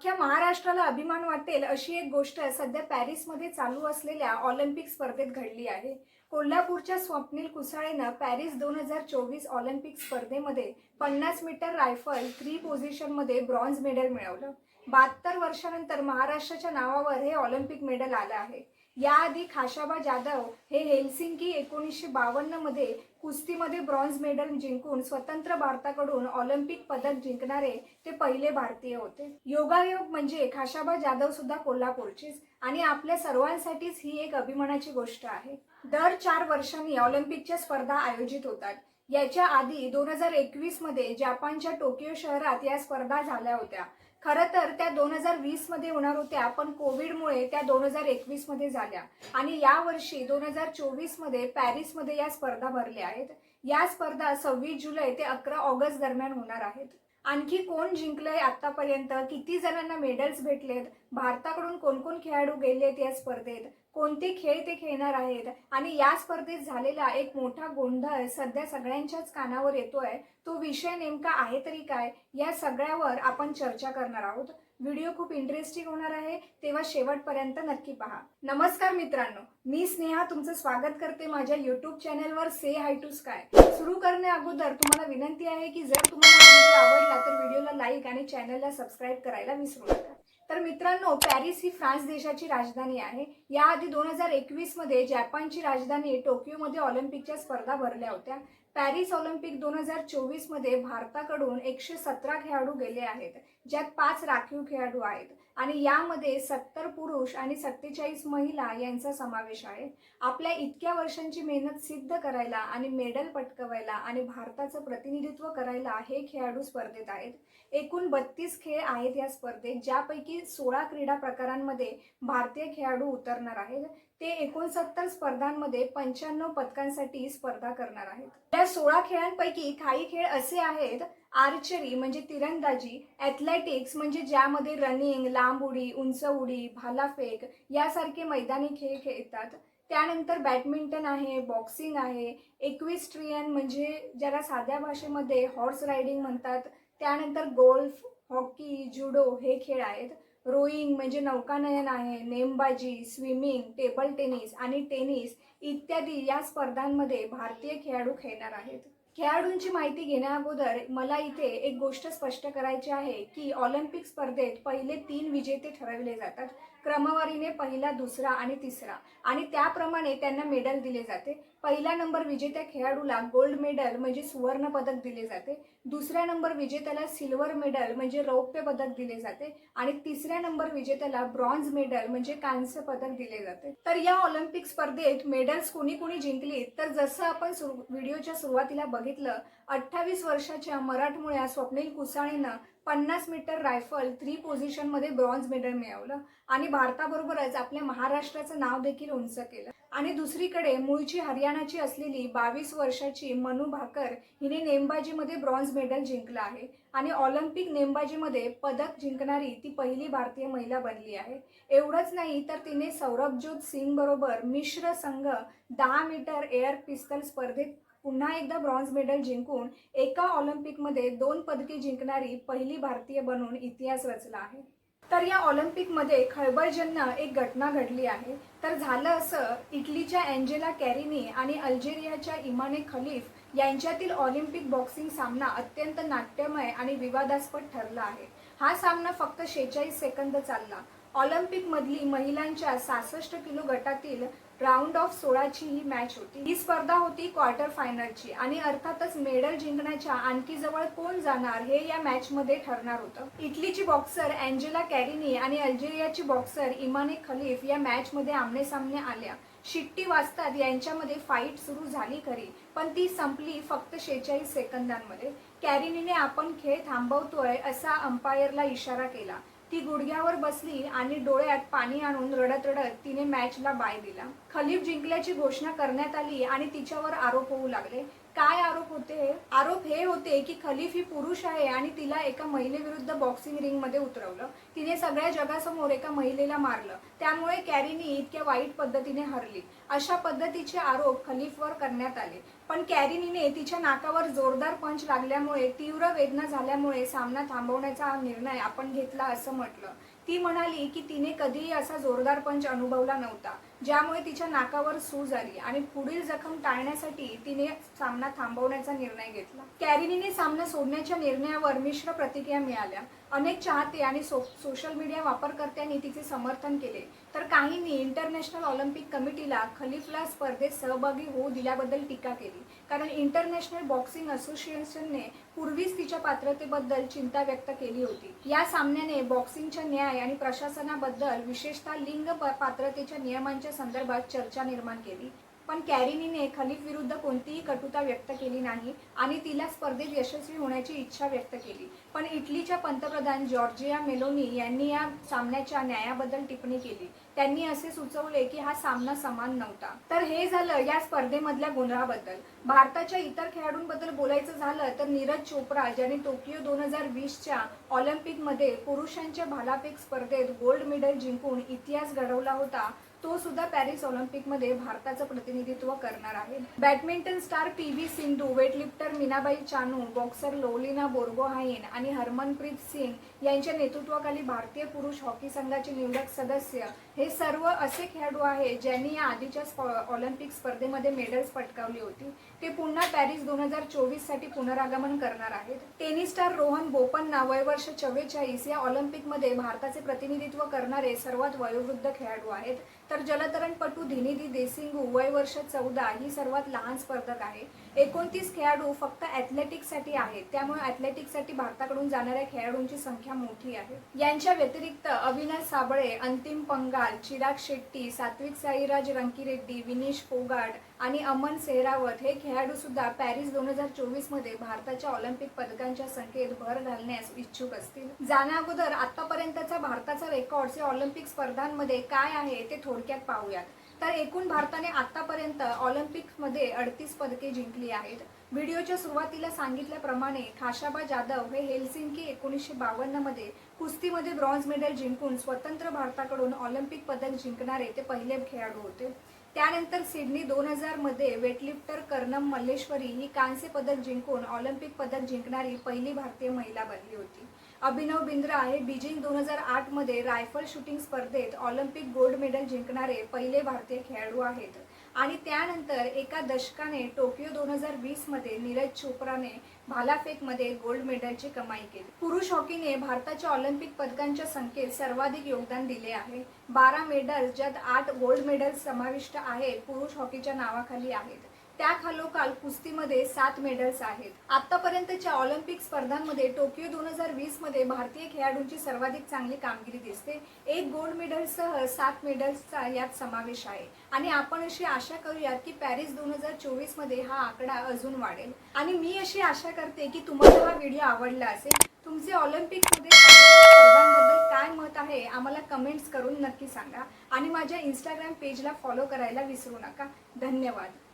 अख्ख्या महाराष्ट्राला अभिमान वाटेल अशी एक गोष्ट सध्या पॅरिसमध्ये चालू असलेल्या ऑलिम्पिक स्पर्धेत घडली आहे. कोल्हापूरच्या स्वप्नील कुसाळेनं पॅरिस दोन हजार चोवीस ऑलिम्पिक स्पर्धेमध्ये पन्नास मीटर रायफल थ्री पोझिशनमध्ये ब्रॉन्झ मेडल मिळवलं. बहात्तर वर्षानंतर महाराष्ट्राच्या नावावर हे ऑलिम्पिक मेडल आलं आहे. याआधी खाशाबा जाधव हे हेल्सिंकी एकोणीसशे बावन्नमध्ये कुस्तीमध्ये ब्रॉन्झ मेडल जिंकून स्वतंत्र भारताकडून ऑलिम्पिक पदक जिंकणारे ते पहिले भारतीय होते. योगायोग म्हणजे खाशाबा जाधव सुद्धा कोल्हापूरचीच आणि आपल्या सर्वांसाठीच ही एक अभिमानाची गोष्ट आहे. दर चार वर्षांनी ऑलिम्पिकच्या स्पर्धा आयोजित होतात. याच्या आधी दोन हजार एकवीसमध्ये जपानच्या टोकियो शहरात या स्पर्धा झाल्या होत्या. खरं तर त्या दोन हजार वीसमध्ये होणार होत्या पण कोविडमुळे त्या दोन हजार एकवीसमध्ये झाल्या. आणि या वर्षी दोन हजार चोवीसमध्ये पॅरिसमध्ये या स्पर्धा भरल्या आहेत. या स्पर्धा सव्वीस जुलै ते अकरा ऑगस्ट दरम्यान होणार आहेत. आणखी कोण जिंकलंय आतापर्यंत? किती जणांना मेडल्स भेटलेत? भारताकडून कोण कोण खेळाडू गेलेत या स्पर्धेत? कोणते खेळ ते खेळणार आहेत? आणि या स्पर्धेत झालेला एक मोठा गोंधळ सध्या सगळ्यांच्याच कानावर येतोय. तो विषय नेमका आहे तरी काय? या सगळ्यावर आपण चर्चा करणार आहोत. व्हिडिओ खूप इंटरेस्टिंग होणार आहे तेव्हा शेवटपर्यंत नक्की पहा. नमस्कार मित्रांनो मी स्नेहा तुमचं स्वागत करते माझ्या युट्यूब चॅनलवर से हाय टू स्काय सुरू करण्या अगोदर तुम्हाला विनंती आहे की जर तुम्हाला व्हिडिओ आवडला तर व्हिडिओला लाईक आणि चॅनलला सबस्क्राईब करायला विसरू नका. तर मित्रांनो पॅरिस ही फ्रान्स देशाची राजधानी आहे. याआधी दोन हजार एकवीसमध्ये जपानची राजधानी टोकियोमध्ये ऑलिम्पिकच्या स्पर्धा भरल्या होत्या. पॅरिस ऑलिम्पिक दोन हजार चोवीसमध्ये भारताकडून एकशे सतरा खेळाडू गेले आहेत ज्यात पाच राखीव खेळाडू आहेत. आणि यामध्ये सत्तर पुरुष आणि सत्तेचाळीस महिला यांचा समावेश आहे. आपल्या इतक्या वर्षांची मेहनत सिद्ध करायला आणि मेडल पटकवायला आणि भारताचं प्रतिनिधित्व करायला हे खेळाडू स्पर्धेत आहेत. एकूण बत्तीस खेळ आहेत या स्पर्धेत ज्यापैकी सोळा क्रीडा प्रकारांमध्ये भारतीय खेळाडू उतरणार आहेत. ते एकोणसत्तर स्पर्धांमध्ये पंच्याण्णव पदकांसाठी स्पर्धा करणार आहेत. या सोळा खेळांपैकी काही खेळ असे आहेत आर्चरी म्हणजे तिरंदाजी ॲथलेटिक्स म्हणजे ज्यामध्ये रनिंग लांब उडी उंच उडी भालाफेक यासारखे मैदानी खेळ खेळतात. त्यानंतर बॅडमिंटन आहे बॉक्सिंग आहे एक्विस्ट्रियन म्हणजे ज्याला साध्या भाषेमध्ये हॉर्स रायडिंग म्हणतात. त्यानंतर गोल्फ हॉकी जुडो हे खेळ आहेत. रोईंग म्हणजे नौकानयन आहे नेमबाजी स्विमिंग टेबल टेनिस आणि टेनिस इत्यादी या स्पर्धांमध्ये भारतीय खेळाडू खेळणार आहेत. खेळाडूंची माहिती घेण्याअगोदर मला इथे एक गोष्ट स्पष्ट करायची आहे की ऑलिम्पिक स्पर्धेत पहिले तीन विजेते ठरविले जातात. क्रमवारीने पहिला दुसरा आणि तिसरा. आणि त्याप्रमाणे त्यांना मेडल दिले जाते. पहिला नंबर विजेत्या खेळाडूला गोल्ड मेडल म्हणजे सुवर्ण पदक दिले जाते. दुसऱ्या नंबर विजेत्याला सिल्वर मेडल म्हणजे रौप्य पदक दिले जाते. आणि तिसऱ्या नंबर विजेत्याला ब्रॉन्झ मेडल म्हणजे कांस्य पदक दिले जाते. तर या ऑलिम्पिक स्पर्धेत मेडल्स कुणी कुणी जिंकली तर जसं आपण व्हिडिओच्या सुरुवातीला बघितलं अठ्ठावीस वर्षाच्या मराठमोळ्या स्वप्नील कुसाळेनं पन्नास मीटर रायफल थ्री पोझिशनमध्ये ब्रॉन्झ मेडल मिळवलं. आणि भारताबरोबरच आपल्या महाराष्ट्राचं नाव देखील उंच केलं. आणि दुसरीकडे मूळची हरियाणाची असलेली बावीस वर्षाची मनु भाकर हिने नेमबाजीमध्ये ब्रॉन्झ मेडल जिंकलं आहे. आणि ऑलिम्पिक नेमबाजीमध्ये पदक जिंकणारी ती पहिली भारतीय महिला बनली आहे. एवढंच नाही तर तिने सौरभजोत सिंग बरोबर मिश्र संघ दहा मीटर एअर पिस्तल स्पर्धेत पुन्हा एकदा ब्रॉन्झ मेडल जिंकून एका ऑलिम्पिकमध्ये दोन पदके जिंकणारी पहिली भारतीय बनून इतिहास रचला आहे. तर या ऑलिम्पिकमध्ये खळबळजन्य एक घटना घडली आहे. तर झालं असं इटलीच्या अँजेला कॅरिनी आणि अल्जेरियाच्या इमाने खलीफ यांच्यातील ऑलिम्पिक बॉक्सिंग सामना अत्यंत नाट्यमय आणि विवादास्पद ठरला आहे. हा सामना फक्त शेहेचाळीस सेकंद चालला. ऑलिम्पिक मधली महिलांच्या सहासष्ट किलो गटातील राऊंड ऑफ सोळाची ही मॅच होती. ही स्पर्धा होती क्वार्टर फायनलची आणि अर्थातच मेडल जिंकण्याच्या आणखी जवळ कोण जाणार हे या मॅच मध्ये ठरणार होतं. इटलीची बॉक्सर अँजेला कॅरिनी आणि अल्जेरियाची बॉक्सर इमाने खलीफ या मॅच मध्ये आमने सामने आल्या. शिट्टी वाजतात यांच्यामध्ये फाईट सुरू झाली खरी पण ती संपली फक्त शेहेचाळीस सेकंदांमध्ये. कॅरिनीने आपण खेळ थांबवतोय असा अंपायरला इशारा केला. ती गुडघ्यावर बसली आणि डोळ्यात पाणी आणून रडत रडत तिने मॅचला बाय दिला. खलीफ जिंकल्याची घोषणा करण्यात आली आणि तिच्यावर आरोप होऊ लागले. काय आरोप होते? आरोप हे होते की खलीफ ही पुरुष आहे आणि तिला एका महिलेविरुद्ध बॉक्सिंग रिंगमध्ये उतरवलं. तिने सगळ्या जगासमोर एका महिलेला मारलं. त्यामुळे कॅरीनी इतक्या वाईट पद्धतीने हरली. अशा पद्धतीचे आरोप खलीफवर करण्यात आले. पण कॅरिनीने तिच्या नाकावर जोरदार पंच लागल्यामुळे तीव्र वेदना झाल्यामुळे सामना थांबवण्याचा निर्णय आपण घेतला असं म्हटलं. ती म्हणाली की तिने कधीही असा जोरदार पंच अनुभवला नव्हता ज्यामुळे तिच्या नाकावर सूज आली आणि पुढील जखम टाळण्यासाठी तिने सामना थांबवण्याचा निर्णय घेतला. कॅरिनीने सामना सोडण्याच्या निर्णयावर मिश्र प्रतिक्रिया मिळाल्या. अनेक चाहते आणि सो सोशल मीडिया वापरकर्त्यांनी तिचे समर्थन केले. तर काहींनी इंटरनॅशनल ऑलिम्पिक कमिटीला खलीफला स्पर्धेत सहभागी होऊ दिल्याबद्दल टीका केली. कारण इंटरनॅशनल बॉक्सिंग असोसिएशनने पूर्वीच तिच्या पात्रतेबद्दल चिंता व्यक्त केली होती. या सामन्याने बॉक्सिंगच्या न्याय आणि प्रशासनाबद्दल विशेषतः लिंग पात्रतेच्या नियमांच्या संदर्भात चर्चा निर्माण केली. पण कॅरिनीने खलीफ विरुद्ध कोणतीही कटुता व्यक्त केली नाही आणि तिला स्पर्धेत यशस्वी होण्याची इच्छा व्यक्त केली. पण इटलीच्या पंतप्रधान जॉर्जिया मेलोनी यांनी या सामन्याच्या न्यायाबद्दल टिप्पणी केली. त्यांनी असे सुचवले की हा सामना समान नव्हता. तर हे झालं या स्पर्धेमधल्या गोंधळाबद्दल भारताच्या इतर खेळाडूंबद्दल बोलायचं झालं तर नीरज चोप्रा ज्याने टोकियो दोन हजार वीसच्या ऑलिम्पिकमध्ये पुरुषांच्या भालाफेक स्पर्धेत गोल्ड मेडल जिंकून इतिहास घडवला होता तो सुद्धा पॅरिस ऑलिम्पिकमध्ये भारताचं प्रतिनिधित्व करणार आहे. Badminton star P V Sindhu weightlifter Meenabai Chanu boxer Lolina Borgohain आणि हरमनप्रीत सिंग यांच्या नेतृत्वाखाली भारतीय पुरुष हॉकी संघाचे निवडक सदस्य हे सर्व असे खेळाडू आहेत ज्यांनी या आधीच्या ऑलिम्पिक स्पर्धेमध्ये मेडल्स पटकावली होती. ते पुन्हा पॅरिस दोन हजार चोवीससाठी पुनरागमन करणार आहेत. टेनिस स्टार रोहन बोपन्ना वय वर्ष चव्वेचाळीस या ऑलिम्पिकमध्ये भारताचे प्रतिनिधित्व करणारे सर्वात वयोवृद्ध खेळाडू आहेत. तर जलतरणपटू धिनिधी देसिंगू वय वर्ष चौदा ही सर्वात लहान स्पर्धक आहे. एकोणतीस खेळाडू फक्त ॲथलेटिक्ससाठी आहेत. त्यामुळे ॲथलेटिक्ससाठी भारताकडून जाणाऱ्या खेळाडूंची संख्या मोठी आहे. यांच्या व्यतिरिक्त अविनाश साबळे अंतिम पंगाल चिराग शेट्टी सात्विक साईराज रंकीरेड्डी विनेश फोगाट आणि अमन सेहरावत हे खेळाडूसुद्धा पॅरिस दोन हजार चोवीसमध्ये भारताच्या ऑलिम्पिक पदकांच्या संख्येत भर घालण्यास इच्छुक असतील. जाण्या अगोदर आतापर्यंतचा भारताचा रेकॉर्ड हे ऑलिम्पिक स्पर्धांमध्ये काय आहे ते थोडक्यात पाहूयात. तर एकूण भारताने आतापर्यंत ऑलिम्पिकमध्ये अडतीस पदके जिंकली आहेत. व्हिडिओच्या सुरुवातीला सांगितल्याप्रमाणे खाशाबा जाधव हे हेलसिंकी एकोणीसशे बावन्नमध्ये कुस्तीमध्ये ब्रॉन्झ मेडल जिंकून स्वतंत्र भारताकडून ऑलिम्पिक पदक जिंकणारे ते पहिले खेळाडू होते. त्यानंतर सिडनी दोन हजारमध्ये वेटलिफ्टर कर्नम मल्लेश्वरी ही कांस्य पदक जिंकून ऑलिम्पिक पदक जिंकणारी पहिली भारतीय महिला बनली होती. अभिनव बिंद्रा हे बीजिंग दोन हजार आठमध्ये रायफल शूटिंग स्पर्धेत ऑलिम्पिक गोल्ड मेडल जिंकणारे पहिले भारतीय खेळाडू आहेत. आणि त्यानंतर एका दशकाने टोकियो दोन हजार वीसमध्ये नीरज चोप्राने भालाफेकमध्ये गोल्ड मेडलची कमाई केली. पुरुष हॉकीने भारताच्या ऑलिम्पिक पदकांच्या संख्येत सर्वाधिक योगदान दिले आहे. बारा मेडल्स ज्यात आठ गोल्ड मेडल समाविष्ट आहेत पुरुष हॉकीच्या नावाखाली आहेत. त्या खालोखाल कुस्तीमध्ये सात मेडल्स आहेत. आतापर्यंतच्या ऑलिम्पिक स्पर्धांमध्ये टोकियो दोन हजार वीसमध्ये भारतीय खेळाडूंची सर्वाधिक चांगली कामगिरी दिसते. एक गोल्ड मेडलसह सात मेडल्सचा यात समावेश आहे. आणि आपण अशी आशा करूयात की पॅरिस दोन हजार चोवीसमध्ये हा आकडा अजून वाढेल. आणि मी अशी आशा करते की तुम्हाला हा व्हिडिओ आवडला असेल. तुमचे ऑलिम्पिकमध्ये स्पर्धांबद्दल काय मत आहे आम्हाला कमेंट्स करून नक्की सांगा. आणि माझ्या इंस्टाग्राम पेजला फॉलो करायला विसरू नका. धन्यवाद.